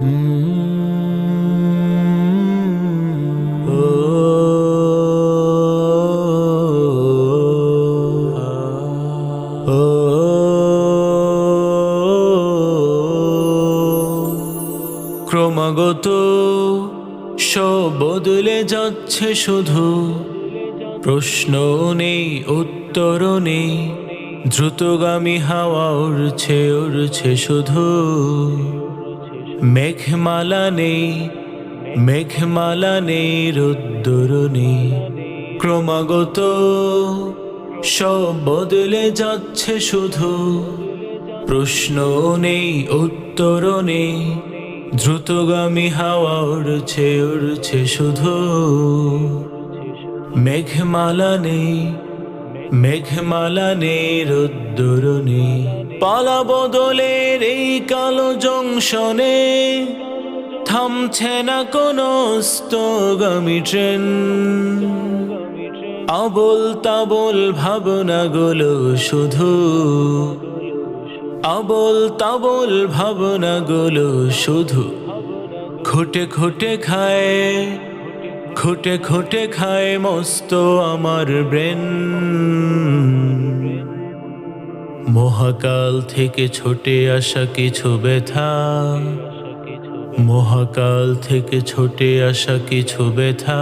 ক্রমাগত সব বদলে যাচ্ছে শুধু। প্রশ্ন নেই উত্তর নেই দ্রুতগামী হাওয়া উড়ছে উড়ছে শুধু। মেঘমালা নেই মেঘমালা নেই রোদ্দুর নেই ক্রমাগত সব বদলে যাচ্ছে শুধু। প্রশ্ন নেই উত্তর নেই, দ্রুতগামী হাওয়া উড়ছে উড়ছে শুধু। মেঘমালা নেই মেঘমালা নেই রোদ্দুর পালা বদলের এই কালো জংশনে, থামছে না কোনো স্তগামী ট্রেন। আবল তাবল ভাবনাগুলো শুধু, আবল তাবল ভাবনাগুলো শুধু, খুঁটে খুঁটে খায় খুঁটে খুঁটে খায় মস্ত আমার ব্রেন। মহাকাল থেকে ছোটে আসা কিছু ব্যথা। মহাকাল থেকে ছোটে আসা কিছু ব্যথা।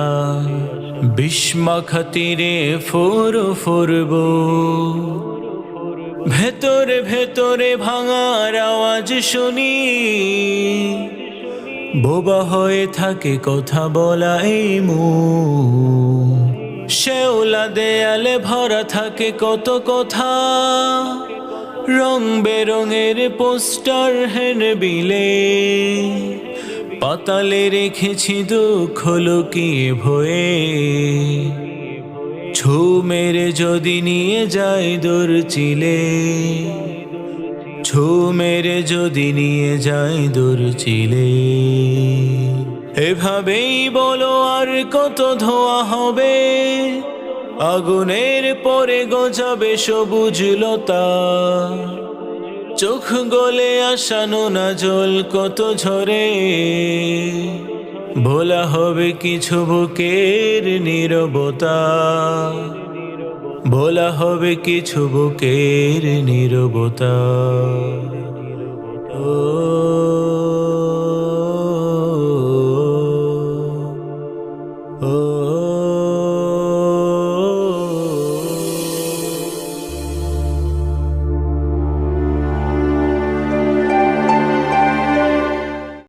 বিস্মা খাতিরে ফোর ফোরব। ভেতরে ভেতরে ভাঙার আওয়াজ শুনি। বোবা হয়ে থাকে কথা বলা এই শেওলা দেয়ালে ভরা থাকে কত কথা। রং বেরঙের পোস্টার হেন বিলে। পাতালে রেখেছি দুঃখ লুকিয়ে ভয়ে। ছু মেরে যদি নিয়ে যায় দূর চিলে। ছু মেরে যদি নিয়ে যায় দূর চিলে। এভাবেই বলো আর কত ধোয়া হবে। আগুনের পরে গজাবে সবুজ লতা। চোখ গলে আসানো না জল কত ঝরে। ভোলা হবে কিছু বুকের নীরবতা। ভোলা হবে কিছু বুকের নিরবতা। ও